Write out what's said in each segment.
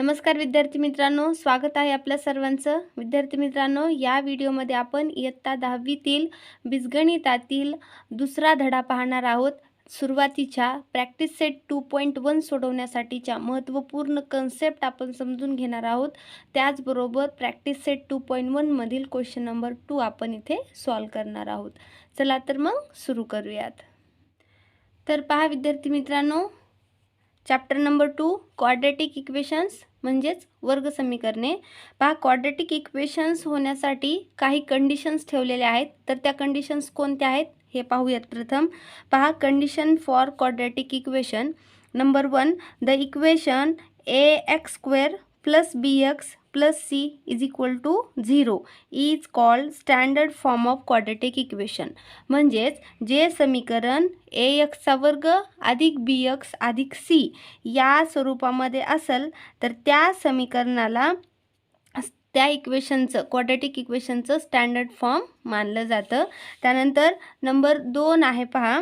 नमस्कार विद्यार्थी मित्रांनो स्वागत आहे आपल्या सर्वांचं. विद्यार्थी मित्रांनो या व्हिडिओमध्ये आपण इयत्ता दहावीतील बीजगणितातील दुसरा धडा पाहणार आहोत. सुरुवातीच्या practice set two point one सोडवण्यासाठीच्या महत्त्वपूर्ण कन्सेप्ट आपण समजून घेणार आहोत. त्याचबरोबर प्रॅक्टिस सेट टू पॉईंट वनमधील क्वेश्चन नंबर टू आपण इथे सॉल्व करणार आहोत. चला तर मग सुरू करूयात. तर पहा विद्यार्थी मित्रांनो chapter number two quadratic equations म्हणजेच वर्ग समीकरणे. पहा क्वाड्रेटिक इक्वेशन्स होण्यासाठी काही कंडिशन्स ठेवलेल्या आहेत. तर त्या कंडिशन्स कोणत्या आहेत? हे पाहूयात प्रथम. पहा condition for quadratic equation number one the equation A X square plus B X plus C is equal to zero is called standard form of quadratic equation म्हणजेच जे समीकरण ए एक्सचा वर्ग अधिक बी एक्स अधिक सी या स्वरूपामध्ये असेल तर त्या समीकरणाला त्या इक्वेशनचं क्वाड्रेटिक इक्वेशनचं स्टँडर्ड फॉर्म मानलं जातं. त्यानंतर नंबर दोन आहे पहा.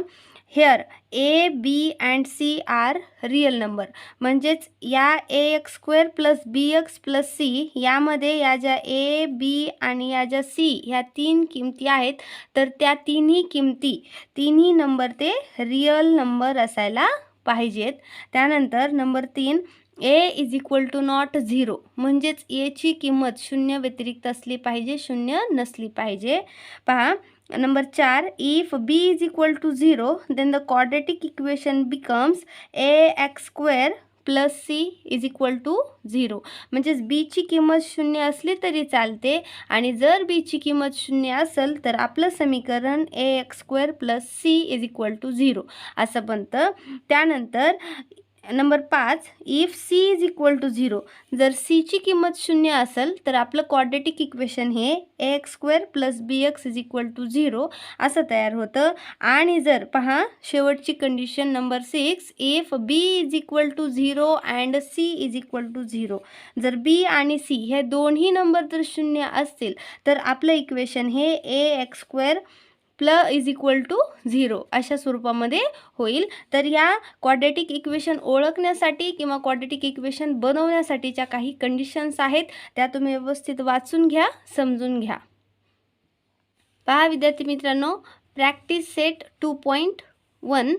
Here A B and C are real number म्हणजेच या A X square plus B X plus C यामध्ये या ज्या ए बी आणि या ज्या सी ह्या तीन किमती आहेत तर त्या तिन्ही किमती तिन्ही नंबर ते रिअल नंबर असायला पाहिजेत. त्यानंतर नंबर तीन A is equal to not zero म्हणजेच एची किंमत शून्य व्यतिरिक्त असली पाहिजे शून्य नसली पाहिजे. पहा नंबर चार if B is equal to zero then the quadratic equation becomes A X square plus C is equal to zero म्हणजेच बीची किंमत शून्य असली तरी चालते. आणि जर बीची किंमत शून्य असेल तर आपलं समीकरण A X square plus C is equal to zero असं बनतं. त्यानंतर नंबर पाच if C is equal to zero जर सीची किंमत शून्य असेल तर आपलं क्वाड्रेटिक इक्वेशन हे A X square plus B X is equal to zero असं तयार होतं. आणि जर पहा शेवटची condition number six if B is equal to zero and C is equal to zero जर बी आणि सी हे दोन्ही नंबर जर शून्य असतील तर आपलं इक्वेशन हे A X square plus is equal to zero अशा स्वरूपामध्ये होईल. तर या क्वाड्रेटिक इक्वेशन ओळखण्यासाठी किंवा क्वाड्रेटिक इक्वेशन बनवण्यासाठीच्या काही कंडिशन्स आहेत त्या तुम्ही व्यवस्थित वाचून घ्या समजून घ्या. पहा विद्यार्थी मित्रांनो practice set two point one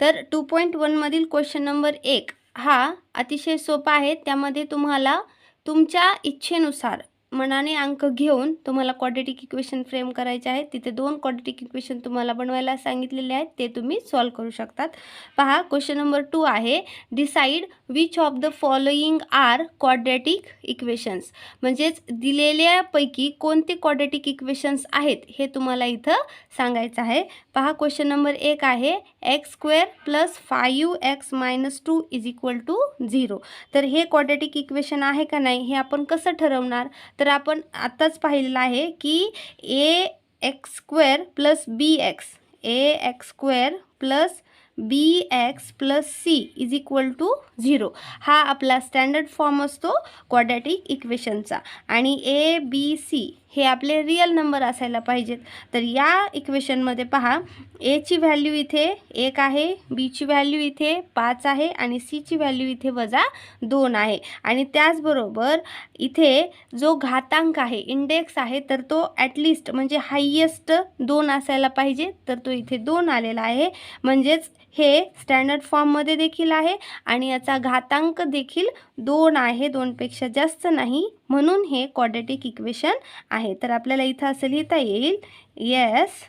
तर टू पॉईंट वनमधील क्वेश्चन नंबर एक हा अतिशय सोपा आहे. त्यामध्ये तुम्हाला तुमच्या इच्छेनुसार मनाने अंक घेऊन तुम्हाला क्वाड्रेटिक इक्वेशन फ्रेम करायचे आहेत. तिथे दोन क्वाड्रेटिक इक्वेशन तुम्हाला बनवायला सांगितलेले आहेत. ते तुम्ही सॉल्व करू शकतात. पहा क्वेश्चन नंबर टू आहे. Decide which of the following are quadratic equations म्हणजेच दिलेल्यापैकी कोणते क्वाड्रॅटिक इक्वेशन्स आहेत हे तुम्हाला इथं सांगायचं आहे. पहा क्वेश्चन नंबर एक आहे. X square plus five X minus two is equal to zero तर हे क्वाड्रॅटिक इक्वेशन आहे का नाही हे आपण कसं ठरवणार? तर आपण आत्ताच पाहिलेलं आहे की A X square plus B X A X square plus B X plus C is equal to zero हा आपला स्टँडर्ड फॉर्म असतो क्वाड्रॅटिक इक्वेशनचा आणि ए बी सी हे आपले रिअल नंबर असायला पाहिजेत. तर या इक्वेशनमध्ये पहा एची व्हॅल्यू इथे एक आहे बीची व्हॅल्यू इथे पाच आहे आणि सीची व्हॅल्यू इथे वजा दोन आहे. आणि त्याचबरोबर इथे जो घातांक आहे इंडेक्स आहे तर तो ॲटलिस्ट म्हणजे हायेस्ट दोन असायला पाहिजे. तर तो इथे दोन आलेला आहे. म्हणजेच हे स्टँडर्ड फॉर्ममध्ये देखील आहे आणि याचा घातांक देखील दोन आहे दोनपेक्षा जास्त नाही म्हणून हे क्वाड्रेटिक इक्वेशन आहे. तर आपल्याला इथं असं लिहिता येईल. Yes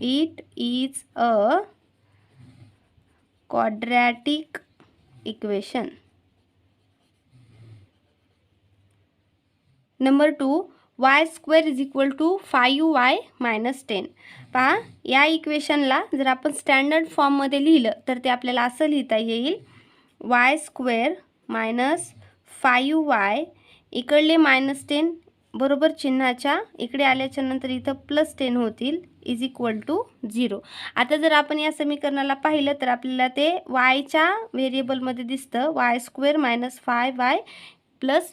it is a quadratic equation number two Y square is equal to five Y minus ten पहा या इक्वेशनला जर आपण स्टँडर्ड फॉर्ममध्ये लिहिलं तर ते आपल्याला असं लिहिता येईल. Y square minus five Y. इकडले मायनस टेन बरोबर चिन्हाच्या इकडे आल्याच्यानंतर इथं प्लस टेन होतील इज इक्वल टू झिरो आता जर आपण या समीकरणाला पाहिलं तर आपल्याला ते वायच्या व्हेरिएबलमध्ये दिसतं. Y square minus five Y plus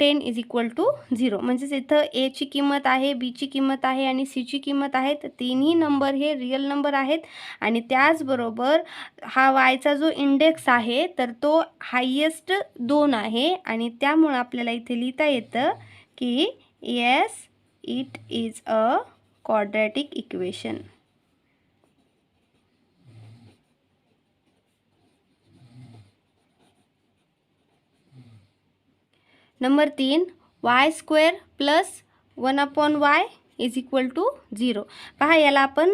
ten is equal to zero म्हणजेच इथं एची किंमत आहे बीची किंमत आहे आणि सीची किंमत आहे. तर तिन्ही नंबर हे रिअल नंबर आहेत. आणि त्याचबरोबर हा वायचा जो इंडेक्स आहे तर तो हायेस्ट दोन आहे. आणि त्यामुळं आपल्याला इथे लिहिता येतं की yes it is a quadratic equation number तीन Y square plus one upon Y is equal to zero पहा याला आपण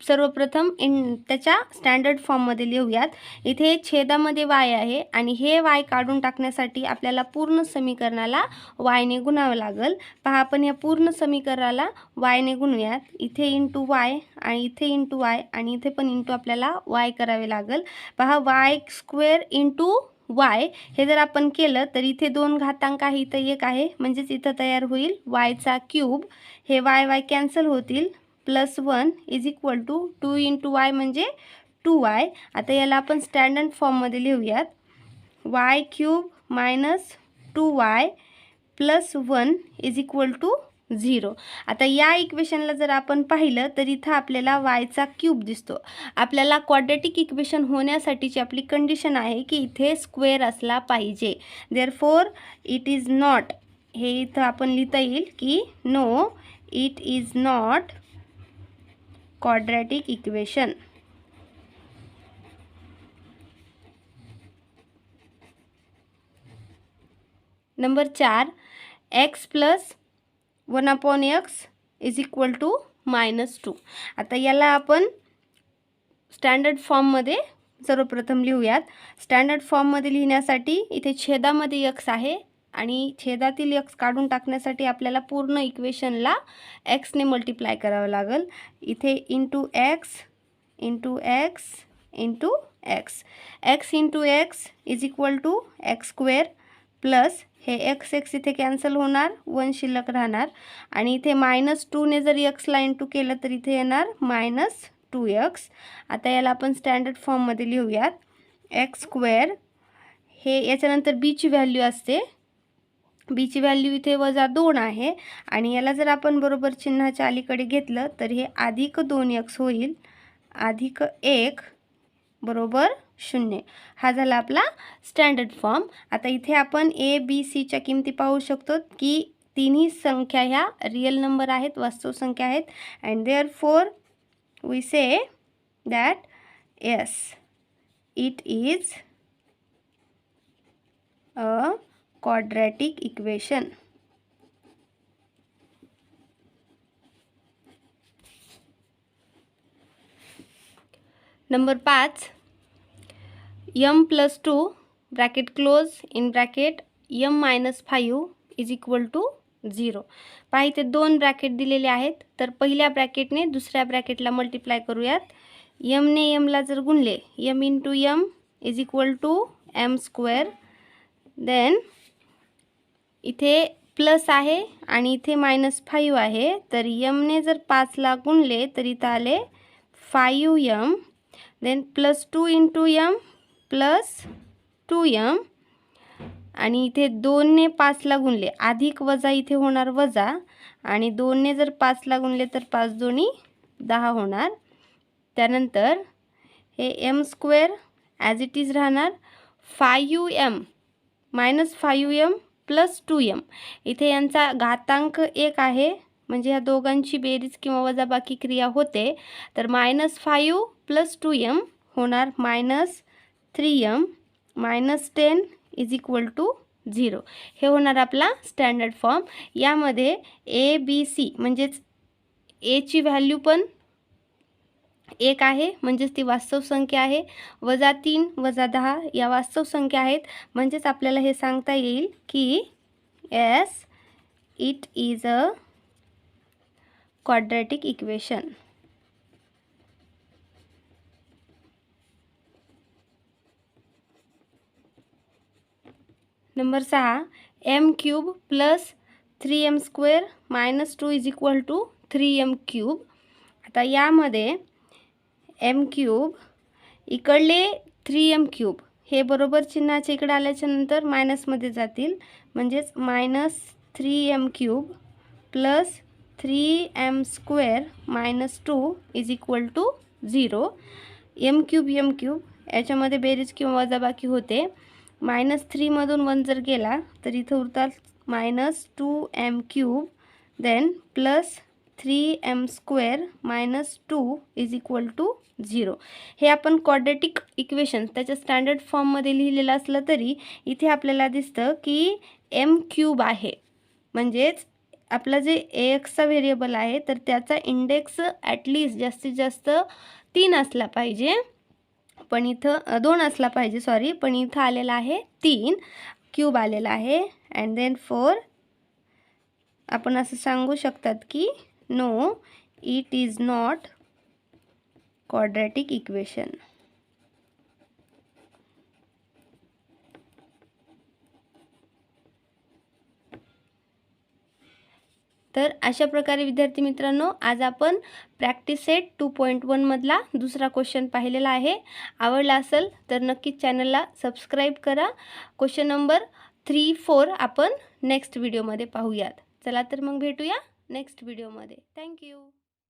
सर्वप्रथम इन त्याच्या स्टँडर्ड फॉर्ममध्ये लिहूयात. इथे छेदामध्ये वाय आहे आणि हे वाय काढून टाकण्यासाठी आपल्याला पूर्ण समीकरणाला वायने गुणावं लागेल. पहा आपण या पूर्ण समीकरणाला वायने गुणूयात. इथे इंटू वाय आणि इथे इंटू वाय आणि इथे पण इंटू आपल्याला वाय करावे लागेल. पहा वाय स्क्वेअर इंटू वाय हे जर आपण केलं तर इथे दोन घातांक आहे इथं एक आहे. म्हणजेच इथं तयार होईल वायचा क्यूब हे वाय वाय कॅन्सल होतील. Plus one is equal to two into Y म्हणजे टू वाय आता याला आपण स्टँडर्ड फॉर्ममध्ये लिहूयात. Y cube minus two Y plus one is equal to zero. आता या इक्वेशनला जर आपण पाहिलं तर इथं आपल्याला वायचा क्यूब दिसतो. आपल्याला क्वाड्रेटिक इक्वेशन होण्यासाठीची आपली कंडिशन आहे की इथे स्क्वेअर असला पाहिजे. Therefore it is not हे इथं आपण लिहिता येईल की no it is not quadratic equation number चार X plus one upon X is equal to minus two. आता याला आपण स्टँडर्ड फॉर्ममध्ये सर्वप्रथम लिहूयात. स्टँडर्ड फॉर्ममध्ये लिहिण्यासाठी इथे छेदामध्ये यक्स आहे आणि छेदातील यक्स काढून टाकण्यासाठी आपल्याला पूर्ण इक्वेशनला एक्सने मल्टिप्लाय करावं लागेल. इथे into X into X into X X into X is equal to X square plus हे एक्स एक्स इथे कॅन्सल होणार वन शिल्लक राहणार. आणि इथे मायनस टूने जर एक्सला इंटू केलं तर इथे येणार मायनस टू एक्स आता याला आपण स्टँडर्ड फॉर्ममध्ये लिहूयात. एक्स स्क्वेअर हे याच्यानंतर बीची व्हॅल्यू असते. बीची व्हॅल्यू इथे वजा दोन आहे. आणि याला जर आपण बरोबर चिन्हाच्या अलीकडे घेतलं तर हे अधिक दोन यक्स होईल. अधिक एक बरोबर शून्य. हा झाला आपला स्टँडर्ड फॉर्म आता इथे आपण ए बी सीच्या किमती पाहू शकतो की तिन्ही संख्या ह्या रिअल नंबर आहेत वास्तव संख्या आहेत. And therefore we say that yes it is a quadratic equation number पाच M plus two bracket close in bracket M minus five is equal to zero पहा इथे दोन ब्रॅकेट दिलेले आहेत. तर पहिल्या ब्रॅकेटने दुसऱ्या ब्रॅकेटला मल्टिप्लाय करूयात. यमने यमला जर गुणले M in two M is equal to M square then इथे प्लस आहे आणि इथे मायनस फाईव्ह आहे. तर यमने जर पाचला गुणले तर इथं आले five M then plus two into M plus two M. आणि इथे दोनने पाचला गुणले. अधिक वजा इथे होणार वजा. आणि दोनने जर पाचला गुणले तर पाच दोन्ही दहा होणार. त्यानंतर हे M square as it is राहणार five M minus five M plus two M इथे यांचा घातांक एक आहे. म्हणजे ह्या दोघांची बेरीज किंवा वजाबाकी क्रिया होते. तर minus five plus two M होणार minus three M minus ten is equal to zero. हे होणार आपला स्टँडर्ड फॉर्म. यामध्ये ए बी सी म्हणजेच एची व्हॅल्यू पण एक आहे म्हणजेच ती वास्तव संख्या आहे. वजा तीन वजा दहा या वास्तव संख्या आहेत. म्हणजेच आपल्याला हे सांगता येईल की yes it is a quadratic equation number सहा M cube plus three M square minus two is equal to three M cube आता यामध्ये एम क्यूब इकडले थ्री एम क्यूब हे बरोबर चिन्हाच्या इकडे आल्याच्यानंतर मायनसमध्ये जातील. म्हणजेच minus three M cube plus three M square minus two is equal to zero M cube M cube याच्यामध्ये बेरीज किंवा वजाबाकी होते. मायनस थ्रीमधून वन जर गेला तर इथं उरतात minus two M cube then plus three M square minus two is equal to zero हे आपण क्वाड्रेटिक इक्वेशन त्याच्या स्टँडर्ड फॉर्ममध्ये लिहिलेलं असलं तरी इथे आपल्याला दिसतं की एम क्यूब आहे. म्हणजेच आपला जे ए एक्सचा व्हेरिएबल आहे तर त्याचा इंडेक्स ॲटलिस्ट जास्तीत जास्त तीन असला पाहिजे. पण इथं दोन असला पाहिजे सॉरी पण इथं आलेला आहे तीन. क्यूब आलेला आहे. अँड देन फोर आपण असं सांगू शकतात की no it is not quadratic equation तर अशा प्रकारे विद्यार्थी मित्रांनो आज आपण प्रॅक्टिस सेट टू पॉईंट वनमधला दुसरा क्वेश्चन पाहिलेला आहे. आवडला असेल तर नक्कीच चॅनलला सबस्क्राईब करा. क्वेश्चन नंबर थ्री फोर आपण नेक्स्ट व्हिडिओमध्ये पाहूयात. चला तर मग भेटूया नेक्स्ट व्हिडिओमध्ये थँक्यू